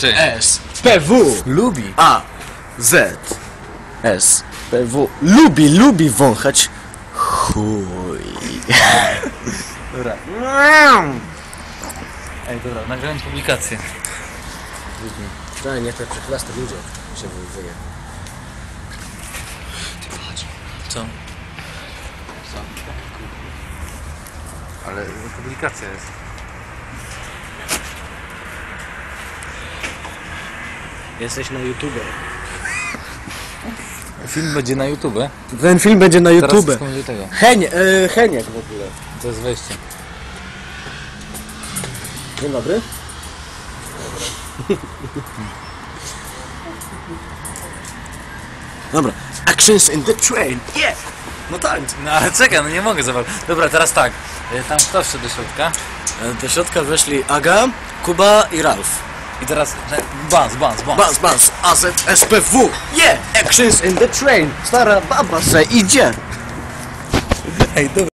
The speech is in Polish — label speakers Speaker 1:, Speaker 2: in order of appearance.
Speaker 1: Cześć.
Speaker 2: S, P, W,
Speaker 1: Lubi.
Speaker 2: A, Z, S, P, W. Lubi, lubi wąchać chuj.
Speaker 1: Dobra. Ej, dobra, nagrałem publikację.
Speaker 2: Daj, niech te przyklasty ludzie się wyje.
Speaker 1: Co? Ale publikacja jest.
Speaker 2: Jesteś na YouTube.
Speaker 1: Film będzie na YouTube.
Speaker 2: Ten film będzie na
Speaker 1: Teraz
Speaker 2: YouTube.
Speaker 1: będzie tego.
Speaker 2: Henie, e, Heniek w ogóle.
Speaker 1: To jest wejście.
Speaker 2: Dzień dobry. Dobra. Actions in the train. Yeah! No tak.
Speaker 1: No ale czekaj, no nie mogę zobaczyć. Dobra, teraz tak. E, Tam kto wszedł do środka?
Speaker 2: E, Do środka weszli Aga, Kuba i Ralf.
Speaker 1: I teraz e, bans, bans, bans.
Speaker 2: Bas, bas, AZSPW. Yeah! Actions in the train. Stara baba se idzie.
Speaker 1: Ej, dobra.